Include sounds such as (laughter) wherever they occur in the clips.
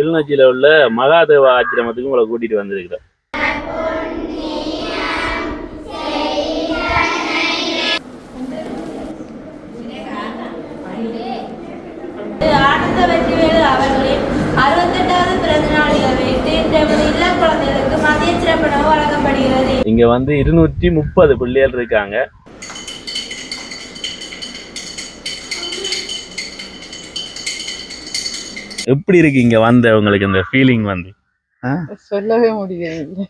கிளிநொச்சியில் உள்ள மகாதேவா ஆச்சிரமத்துக்கும் உங்களை கூட்டிட்டு வந்திருக்கிறோம். இங்க வந்து இருநூற்றி முப்பது பிள்ளைகள் இருக்காங்க. எப்படி இருக்கு இங்க வந்த உங்களுக்கு இந்த ஃபீலிங் வந்து? சொல்லவே முடியவில்லை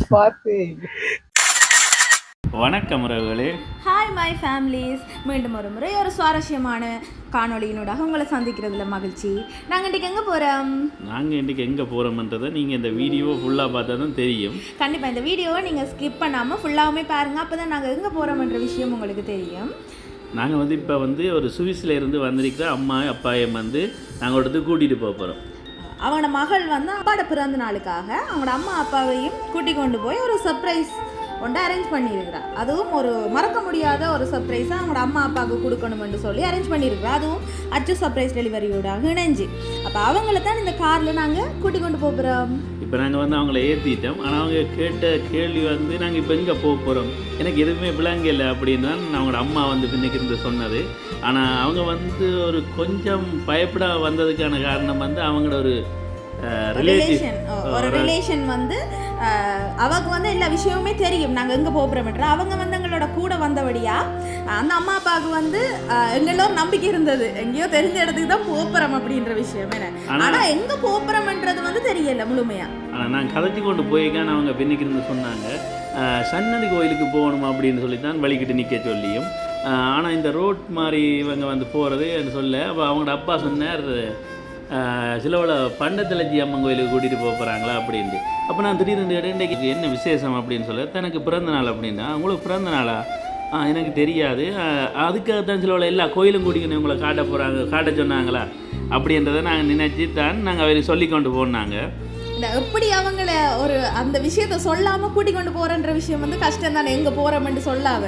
பார்த்து. வணக்கம் உறவுகளே. ஹாய் மை ஃபேமிலிஸ் மீண்டும் ஒரு முறை ஒரு சுவாரஸ்யமான காணொளியினூடாக உங்களை சந்திக்கிறதுல மகிழ்ச்சி. நாங்கள் இன்றைக்கு எங்கே போகிறோம் நாங்க இன்னைக்கு எங்க போறோம்ன்றதை நீங்க இந்த வீடியோ ஃபுல்லா பார்த்தா தான் தெரியும். கண்டிப்பாக இந்த வீடியோவை நீங்கள் ஸ்கிப் பண்ணாமல் ஃபுல்லாகவுமே பாருங்கள் அப்போ தான் நாங்கள் எங்கே போகிறோம்ன்ற விஷயம் உங்களுக்கு தெரியும். நாங்க வந்து இப்ப வந்து ஒரு சுவிஸ்ல இருந்து வந்திருக்கிற அம்மா அப்பாயம் வந்து நாங்கள் ஒரு கூட்டிகிட்டு போக போகிறோம் அவனோட மகள் வந்து அப்பாட பிறந்த நாளுக்காக அவங்களோட அம்மா அப்பாவையும் கூட்டி கொண்டு போய் ஒரு சர்ப்ரைஸ் ஒன்று அரேஞ்ச் பண்ணியிருக்கிறா. அதுவும் ஒரு மறக்க முடியாத ஒரு சர்ப்ரைஸாக அவங்களோட அம்மா அப்பாவுக்கு கொடுக்கணும்னு சொல்லி அரேஞ்ச் பண்ணியிருக்கிறா. அதுவும் அச்சு சர்ப்ரைஸ் டெலிவரியோட இணைஞ்சு. அப்போ அவங்கள தான் இந்த காரில் நாங்கள் கூட்டி கொண்டு போகிறோம் இப்போ நாங்கள் வந்து அவங்கள ஏற்றிட்டோம் ஆனால் அவங்க கேட்ட கேள்வி வந்து நாங்கள் இப்போ எங்கே போக போகிறோம் எனக்கு எதுவுமே விளங்கல அப்படின்னு தான் அவங்களோட அம்மா வந்து பின்னக்கு இருந்து சொன்னது. ஆனால் அவங்க வந்து ஒரு கொஞ்சம் பயப்பட வந்ததுக்கான காரணம் வந்து அவங்களோட ஒரு ரிலேஷன் ஒரு ரிலேஷன் வந்து அஹ், அவக்கு வந்து எல்லா விஷயமுமே தெரியும். நாங்கள் எங்கே போகிறோம்ன்ற அவங்க வந்து எங்களோட கூட வந்தபடியா அந்த அம்மா அப்பாவுக்கு வந்து அஹ், எங்களோட நம்பிக்கை இருந்தது. எங்கேயோ தெரிஞ்ச இடத்துக்கு தான் போகிறோம் அப்படின்ற விஷயம் என்ன. ஆனா- ஆனால் எங்கே போகிறோம்ன்றது வந்து தெரியல முழுமையா. ஆனால் நான் கதைச்சி கொண்டு போய்க்கான அவங்க பின்னுக்கு இருந்து சொன்னாங்க சன்னதி கோயிலுக்கு போகணும் அப்படின்னு சொல்லி தான் வழிகிட்டு நிற்க சொல்லியும். ஆனால் இந்த ரோட் மாதிரி இவங்க வந்து போகிறது சொல்ல அப்போ அவங்களோட அப்பா சொன்னார் சிலவள பண்டத்தலஜி அம்மன் கோயிலுக்கு கூட்டிகிட்டு போக போகிறாங்களா அப்படின்ட்டு. அப்போ நான் திடீர்னு கேட்டேன், என்ன விசேஷம் அப்படின்னு சொல்ல. தனக்கு பிறந்த நாள் அப்படின்னா உங்களுக்கு பிறந்த நாளா? ஆ எனக்கு தெரியாது. அதுக்காக தான் சிலவள எல்லா கோயிலும் கூட்டிக்கணும் உங்களை காட்ட போகிறாங்க காட்ட சொன்னாங்களா? அப்படின்றத நாங்கள் நினச்சி தான் நாங்கள் அவரை சொல்லி கொண்டு போனாங்க. இந்த எப்படி அவங்கள ஒரு அந்த விஷயத்த சொல்லாமல் கூட்டி கொண்டு போகிறன்ற விஷயம் வந்து கஷ்டம் தானே எங்கே போகிறோம்னு சொல்லாத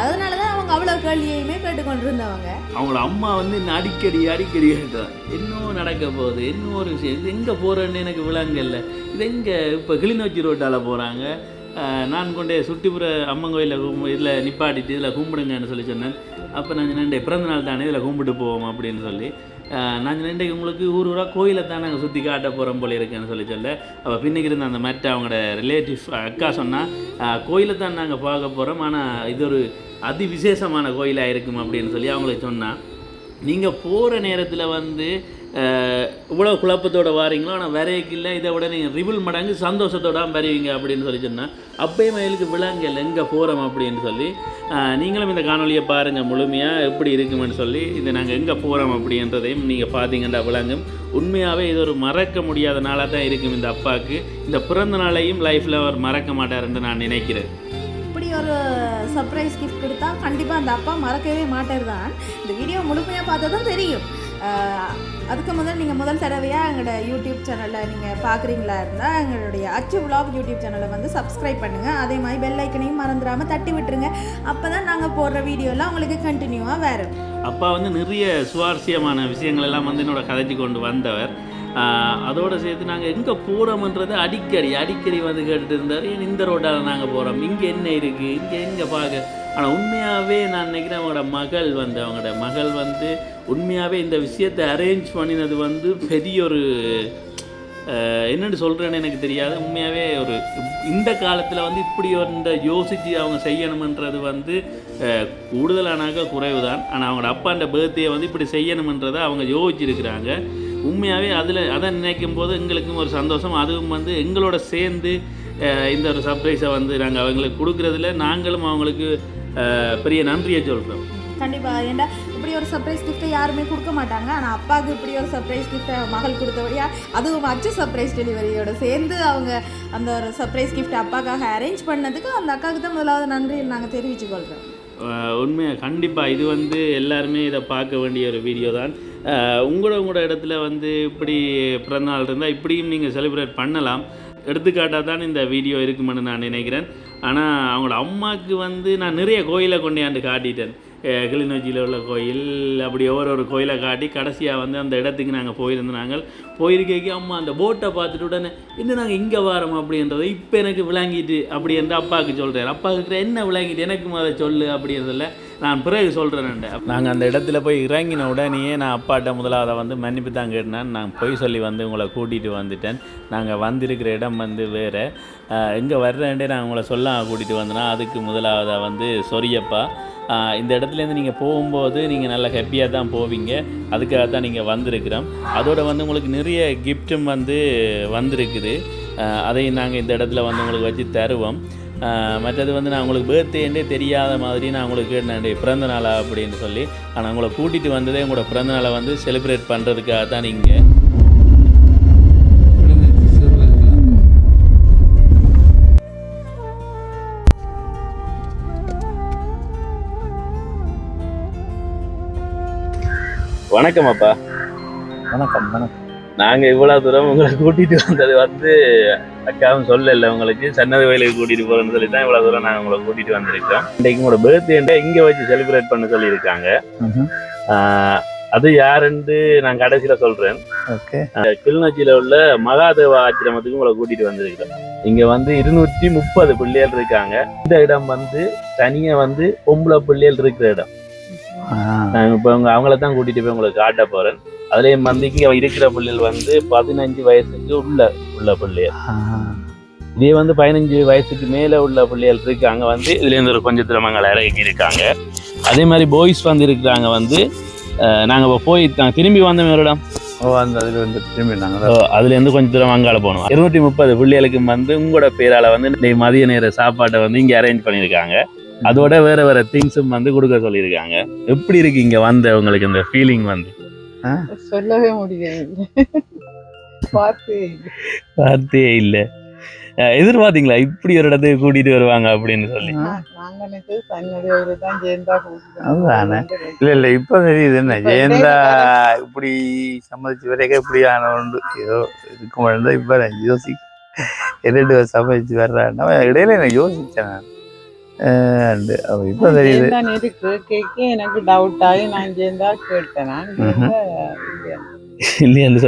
அதனால தான் அவங்க அவ்வளோ கேள்வியுமே கேட்டுக்கொண்டிருந்தவங்க. அவங்கள அம்மா வந்து இன்னும் அடிக்கடி அடிக்கடி இன்னும் நடக்க போகுது? இன்னும் ஒரு விஷயம்? இது எங்கே போகிறேன்னு எனக்கு விளங்கல இது எங்கே இப்போ கிளிநொச்சி ரோட்டால் போகிறாங்க நான் கொண்டே சுட்டிப்புற அம்மன் கோயிலில் கும் இதில் நிப்பாட்டிட்டு இதில் கும்பிடுங்கன்னு சொல்லி சொன்னேன். அப்போ நான் சொன்னேன் பிறந்த நாள் தானே இதில் கும்பிட்டு போவோம் அப்படின்னு சொல்லி. நான் சொன்னேன் உங்களுக்கு ஊர் ஊராக கோயிலை தான் நாங்கள் சுற்றி காட்ட போகிறோம் போல இருக்குன்னு சொல்லி சொல்ல. அப்போ பின்னுக்கு இருந்த அந்த மற்ற அவங்களோட ரிலேட்டிவ் அக்கா சொன்னால் கோயிலை தான் நாங்கள் பார்க்க போகிறோம் ஆனால் இது ஒரு அதி விசேஷமான கோயிலாக இருக்கும்? அப்படின்னு சொல்லி அவங்களுக்கு சொன்னான் நீங்கள் போகிற நேரத்தில் வந்து இவ்வளோ குழப்பத்தோடு வாரீங்களோ? ஆனால் வரைக்கில்ல இதை விட நீங்கள் ரிவில் மடங்கு சந்தோஷத்தோட வருவீங்க அப்படின்னு சொல்லி சொன்னால் அப்பயும் மயிலுக்கு விலங்கல் எங்கே போகிறோம் அப்படின்னு சொல்லி நீங்களும் இந்த காணொலியை பாருங்கள் முழுமையாக எப்படி இருக்குமென்னு சொல்லி இது நாங்கள் எங்கே போகிறோம் அப்படின்றதையும் நீங்கள் பார்த்தீங்கன்னா விளங்கும். உண்மையாகவே இது ஒரு மறக்க முடியாத நாளாக தான் இருக்கும் இந்த அப்பாவுக்கு. இந்த பிறந்த நாளையும் லைஃப்பில் அவர் மறக்க மாட்டாருன்னு நான் நினைக்கிறேன். இப்படி ஒரு சர்ப்ரைஸ் கிஃப்ட் கொடுத்தா கண்டிப்பாக அந்த அப்பா மறக்கவே மாட்டார் தான். இந்த வீடியோ முழுமையாக பார்த்தா தான் தெரியும். அதுக்கு முதல் நீங்கள் முதல் தடவையாக எங்களோட யூடியூப் சேனலில் நீங்கள் பார்க்குறீங்களா இருந்தால் எங்களுடைய அச்சு விலாக் யூடியூப் சேனலை வந்து சப்ஸ்கிரைப் பண்ணுங்கள் அதே மாதிரி பெல் ஐக்கனையும் மறந்துடாமல் தட்டி விட்டுருங்க. அப்போ தான் நாங்கள் போடுற வீடியோலாம் உங்களுக்கு கண்டினியூவாக வரும். அப்பா வந்து நிறைய சுவாரஸ்யமான விஷயங்கள் எல்லாம் வந்து என்னோட கதைச்சு கொண்டு வந்தவர். அதோடு சேர்த்து நாங்கள் எங்கே போகிறோம்ன்றது அடிக்கடி அடிக்கடி வந்து கேட்டுட்டு இருந்தார். ஏன் இந்த ரோட்டால் நாங்கள் போகிறோம் இங்கே என்ன இருக்குது இங்கே எங்கே பார்க்க ஆனால் உண்மையாகவே நான் நினைக்கிறேன் அவங்களோட மகள் வந்து அவங்களோட மகள் வந்து உண்மையாகவே இந்த விஷயத்தை அரேஞ்ச் பண்ணினது வந்து பெரிய ஒரு என்னென்னு சொல்கிறேன்னு எனக்கு தெரியாது. உண்மையாகவே ஒரு இந்த காலத்தில் வந்து இப்படி இந்த யோசித்து அவங்க செய்யணுமன்றது வந்து கூடுதலானாக கூடுதலானாக்க குறைவு தான் ஆனால் அவங்களோட அப்பாண்ட பர்த்டே வந்து இப்படி செய்யணுமன்றதை அவங்க யோசிச்சிருக்கிறாங்க. உண்மையாகவே அதில் அதை நினைக்கும் போது எங்களுக்கும் ஒரு சந்தோஷம். அதுவும் வந்து எங்களோட சேர்ந்து இந்த ஒரு சர்ப்ரைஸை வந்து நாங்கள் அவங்களுக்கு கொடுக்குறதுல நாங்களும் அவங்களுக்கு பெரிய நன்றியை சொல்கிறோம் கண்டிப்பாக ஏன்டா இப்படி ஒரு சர்ப்ரைஸ் கிஃப்ட்டை யாருமே கொடுக்க மாட்டாங்க. ஆனால் அப்பாவுக்கு இப்படி ஒரு சர்ப்ரைஸ் கிஃப்ட்டை மகள் கொடுத்தபடியா அதுவும் அச்சு சர்ப்ரைஸ் டெலிவரியோட சேர்ந்து அவங்க அந்த ஒரு சர்ப்ரைஸ் கிஃப்ட் அப்பாக்காக அரேஞ்ச் பண்ணதுக்கு அந்த அக்காவுக்கு தான் முதலாவது நன்றி நாங்கள் தெரிவித்து கொள்கிறோம் உண்மையாக கண்டிப்பாக இது வந்து எல்லாருமே இதை பார்க்க வேண்டிய ஒரு வீடியோ தான். உங்களோட உங்களோட இடத்துல வந்து இப்படி பிறந்தநாள் இருந்தால் இப்படியும் நீங்கள் செலிப்ரேட் பண்ணலாம். எடுத்துக்காட்டாக தான் இந்த வீடியோ இருக்குமென்னு நான் நினைக்கிறேன். ஆனால் அவங்களோட அம்மாவுக்கு வந்து நான் நிறைய கோயிலை கொண்டாண்டு காட்டிட்டேன். கிளிநொச்சியில் உள்ள கோயில் அப்படி ஒரு ஒரு கோயிலை காட்டி கடைசியாக வந்து அந்த இடத்துக்கு நாங்கள் போயிருந்தோம் நாங்கள். போயிருக்கேக்கு அம்மா அந்த போட்டை பார்த்துட்டு உடனே இன்னும் நாங்கள் இங்கே வரோம் அப்படின்றத இப்போ எனக்கு விளங்கிட்டு அப்படி என்று அப்பாவுக்கு சொல்கிறார் அப்பாவுக்கு என்ன விளங்கிட்டு? எனக்கு அதை சொல்லு அப்படின்றதில்ல நான் பிறகு சொல்கிறேன் நாங்கள் அந்த இடத்துல போய் இறங்கின உடனேயே நான் அப்பாட்ட முதலாவதை வந்து மன்னிப்பு தான் கேட்டேன். நான் பொய் சொல்லி வந்து உங்களை கூட்டிகிட்டு வந்துட்டேன். நாங்கள் வந்திருக்கிற இடம் வந்து வேறு. எங்கே வர்றேன்டே நான் உங்களை சொல்ல கூட்டிகிட்டு வந்தேன்னா அதுக்கு முதலாவதாக வந்து சொரியப்பா. இந்த இடத்துலேருந்து நீங்கள் போகும்போது நீங்கள் நல்ல ஹாப்பியாக தான் போவீங்க. அதுக்காக தான் நீங்கள் வந்திருக்கிறோம். அதோடு வந்து உங்களுக்கு நிறைய கிஃப்ட்டும் வந்து வந்திருக்குது. அதை அதையும் நாங்கள் இந்த இடத்துல வந்து உங்களுக்கு வச்சு தருவோம். மற்றது வந்து நான் உங்களுக்கு பர்த்டேன்றே தெரியாத மாதிரி நான் உங்களுக்கு கேட்டேன் பிறந்த நாளா? அப்படின்னு சொல்லி. ஆனால் உங்களை கூட்டிகிட்டு வந்ததே உங்களோட பிறந்த நாளை வந்து செலிப்ரேட் பண்ணுறதுக்காக தான் நீங்கள் வணக்கம் அப்பா. வணக்கம் வணக்கம். நாங்கள் இவ்வளோ தூரம் உங்களை கூட்டிகிட்டு வந்தது வந்து அக்காவும் சொல்லல உங்களுக்கு சன்னதி வயலுக்கு கூட்டிகிட்டு போகிறேன்னு சொல்லி தான் இவ்வளோ தூரம் நாங்கள் உங்களை கூட்டிகிட்டு வந்திருக்கோம். இன்றைக்கு உங்களோட பர்த்டேண்டே இங்கே வச்சு செலிப்ரேட் பண்ண சொல்லியிருக்காங்க. அது யாருன்னு நான் கடைசியில் சொல்கிறேன் ஓகே. கிளிநொச்சியில் உள்ள மகாதேவ ஆசிரமத்துக்கு உங்களை கூட்டிகிட்டு வந்திருக்கிறோம். இங்கே வந்து இருநூற்றி முப்பது பிள்ளைகள் இருக்காங்க. இந்த இடம் வந்து தனியாக வந்து பொம்பளை பிள்ளைகள் இருக்கிற இடம். நாங்கள் இப்போ உங்க அவங்கள தான் கூட்டிகிட்டு போய் உங்களுக்கு காட்ட போகிறேன் அதுலேயும் வந்து இங்கே இருக்கிற பிள்ளைகள் வந்து பதினஞ்சு வயசுக்கு உள்ள உள்ள பிள்ளைகள். இதே வந்து பதினஞ்சு வயசுக்கு மேலே உள்ள பிள்ளைகள் இருக்காங்க வந்து இதுலேருந்து ஒரு கொஞ்சம் திறமங்களை இறக்கி இருக்காங்க அதே மாதிரி பாய்ஸ் வந்து இருக்கிறாங்க வந்து நாங்கள் இப்போ போய் திரும்பி வந்த இடம்? ஓ அந்த அதில் வந்து திரும்பி நாங்கள் அதுலேருந்து கொஞ்சம் தூரம் அங்கால போகணும் இருநூற்றி முப்பது பிள்ளைகளுக்கு வந்து உங்களோட பேரால் வந்து மதிய நேர சாப்பாட்டை வந்து இங்கே அரேஞ்ச் பண்ணியிருக்காங்க. அதோட வேற வேற திங்ஸும் வந்து கொடுக்க சொல்லியிருக்காங்க. எப்படி இருக்கு இங்கே வந்த உங்களுக்கு இந்த ஃபீலிங் வந்து? சொல்லவே முடியவில்லை. வார்த்தை வார்த்தையே இல்லை. எதிர்பார்த்தீங்களா? இப்படி ஒரு இடத்துக்கு கூட்டிட்டு வருவாங்க அப்படின்னு சொல்லி. அதுதானே. இல்லை இல்லை இப்போ தெரியுது என்ன? ஜெயந்தா இப்படி சம்மதிச்சு வரைக்கும் இப்படி உண்டு ஏதோ இருக்கும் இருந்தால் இப்போ நான் யோசி ரெண்டு சம்மதிச்சு வர்றான்னா. இடையில நான் யோசிச்சேன்? நான் இப்போ தெரியுது. இருக்கு எனக்கு டவுட் ஆகி நான் கேட்டேன். இல்லையான்னு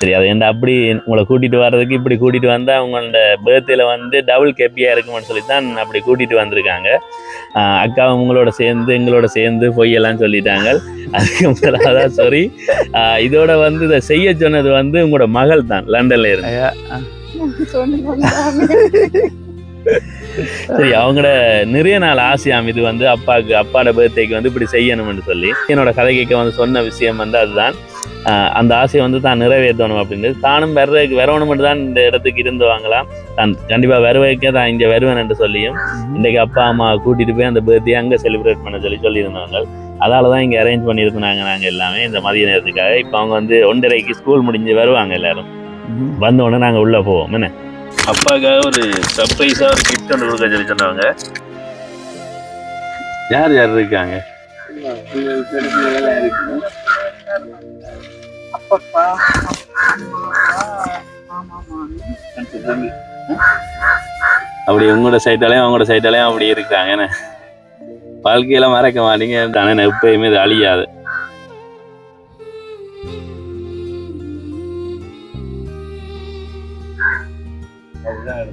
சரி அதை அப்படி உங்களை கூட்டிட்டு வர்றதுக்கு இப்படி கூட்டிட்டு வந்தா உங்களோட பர்த்டேல வந்து டபுள் கேப்பியா இருக்கும்னு சொல்லி தான் அப்படி கூட்டிட்டு வந்திருக்காங்க. அக்காவும் உங்களோட சேர்ந்து எங்களோட சேர்ந்து பொய்யெல்லாம் சொல்லிட்டாங்க. அதுக்கு முதலாதான் சரி இதோட வந்து இதை செய்ய சொன்னது வந்து உங்களோட மகள் தான் லண்டன்ல (laughs) சொன்னாங்க. சரி அவங்களோட நிறைய நாள் ஆசையாம். இது வந்து அப்பாவுக்கு அப்பாவோட பர்த்டேக்கு வந்து இப்படி செய்யணும்னு சொல்லி. என்னோட கதை கேட்க வந்து சொன்ன விஷயம் வந்து அதுதான். அந்த ஆசையை வந்து தான் நிறைவேற்றணும் அப்படின்னு தானும் வர்றதுக்கு வரணும் மட்டும் தான் இந்த இடத்துக்கு இருந்து வாங்கலாம். தான் கண்டிப்பாக வருவதற்கே தான் இங்கே வருவேன் என்று சொல்லியும் இன்றைக்கு அப்பா அம்மா கூட்டிட்டு போய் அந்த பர்த்டே அங்கே செலிப்ரேட் பண்ண சொல்லி சொல்லியிருந்தாங்க அதால தான் இங்கே அரேஞ்ச் பண்ணியிருந்தாங்க நாங்கள் எல்லாமே இந்த மதிய நேரத்துக்காக. இப்போ அவங்க வந்து ஒன்றரைக்கு ஸ்கூல் முடிஞ்சு வருவாங்க எல்லாரும். ம்ஹும். வந்த உடனே நாங்கள் உள்ளே போவோம் என்ன? அப்பாவுக்காக ஒரு சர்ப்ரைஸாக ஒரு கிஃப்ட் ஒன்று கொடுக்க சொல்லி சொன்னாங்க. யார் யார் இருக்காங்க? அப்படி உங்களோட சைட்டாலையும் அவங்களோட சைட்டாலையும் அப்படி இருக்காங்க என்ன? வாழ்க்கையில மறக்க மாட்டீங்க. தானே எப்பயுமே இது அழியாது. அதுதான்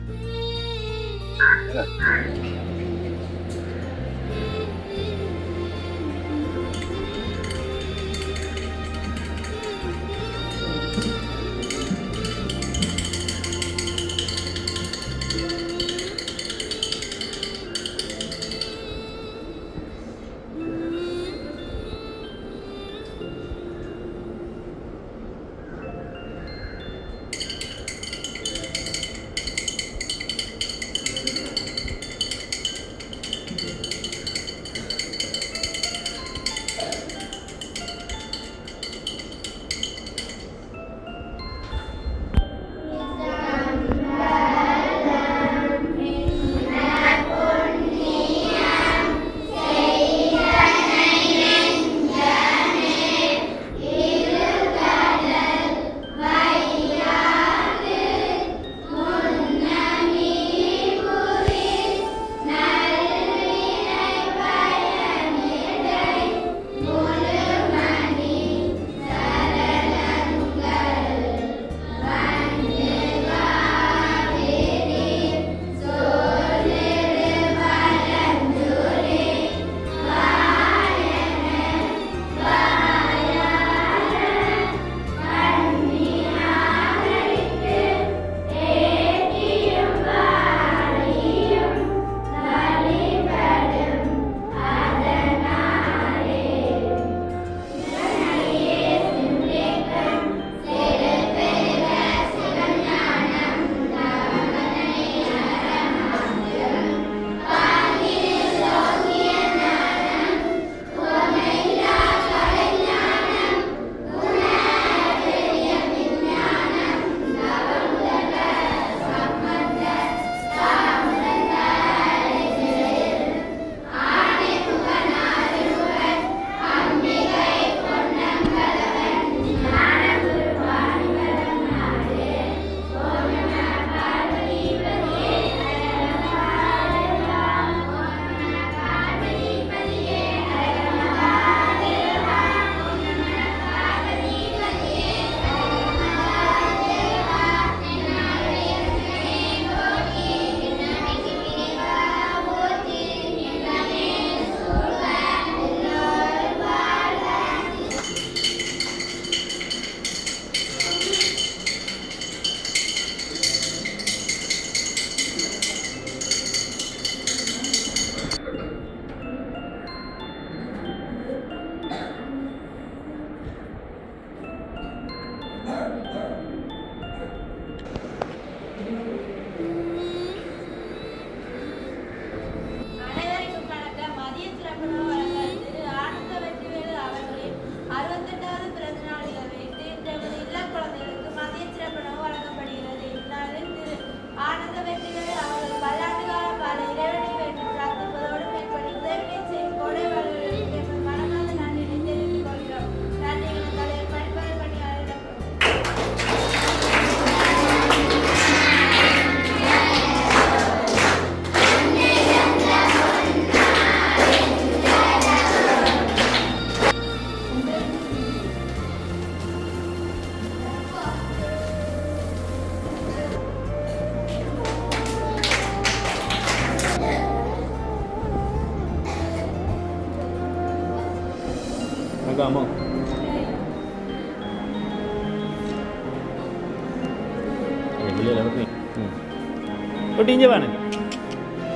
விட்டு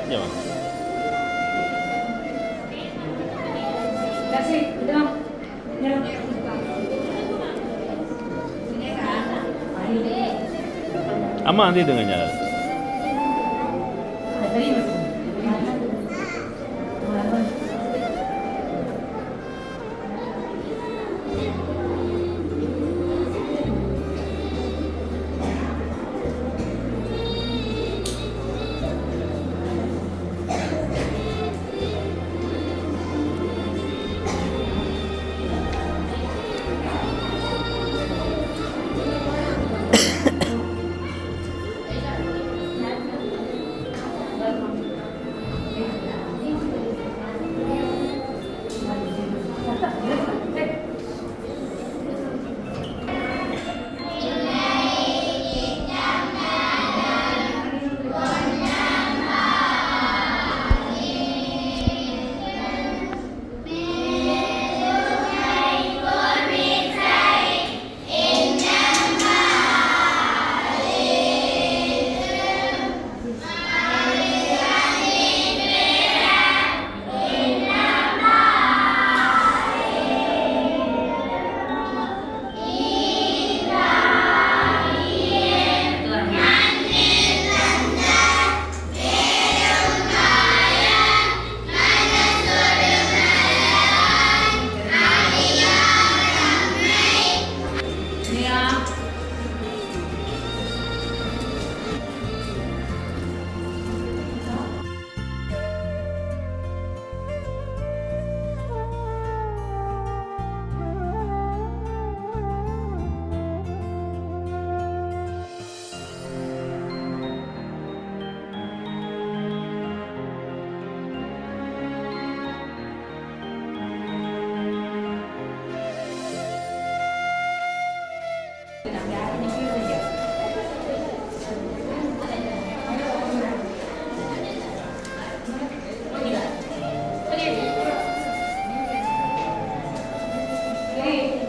இங்கே வாங்க இங்கே வாங்க அம்மா அந்த இதுங்க already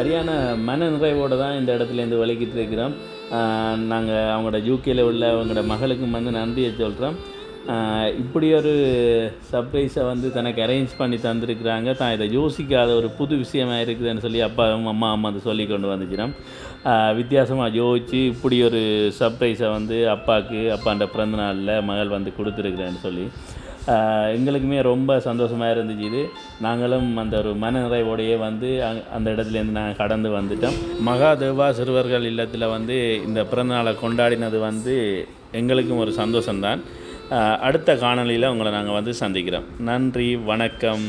சரியான மன நிறைவோடு தான் இந்த இடத்துலேருந்து வலிக்கிட்டு இருக்கிறோம். நாங்கள் அவங்களோட யூகேல உள்ள அவங்களோட மகளுக்கும் வந்து நன்றியை சொல்கிறோம் இப்படி ஒரு சர்ப்ரைஸை வந்து தனக்கு அரேஞ்ச் பண்ணி தந்திருக்கிறாங்க. தான் இதை யோசிக்காத ஒரு புது விஷயமா இருக்குதுன்னு சொல்லி அப்பாவும் அம்மா அம்மா வந்து சொல்லி கொண்டு வந்துச்சிடும் வித்தியாசமாக யோசித்து இப்படி ஒரு சர்ப்ரைஸை வந்து அப்பாவுக்கு அப்பாண்ட பிறந்தநாளில் மகள் வந்து கொடுத்துருக்குறேன்னு சொல்லி. எங்களுக்குமே ரொம்ப சந்தோஷமாக இருந்துச்சு இது. நாங்களும் அந்த ஒரு மனநிறைவோடையே வந்து அந்த இடத்துலேருந்து நாங்கள் கடந்து வந்துட்டோம். மகாதேவா சிறுவர்கள் இல்லத்தில் வந்து இந்த பிறந்தநாளை கொண்டாடினது வந்து எங்களுக்கும் ஒரு சந்தோஷம்தான். அடுத்த காணொலியில் உங்களை நாங்கள் வந்து சந்திக்கிறோம். நன்றி வணக்கம்.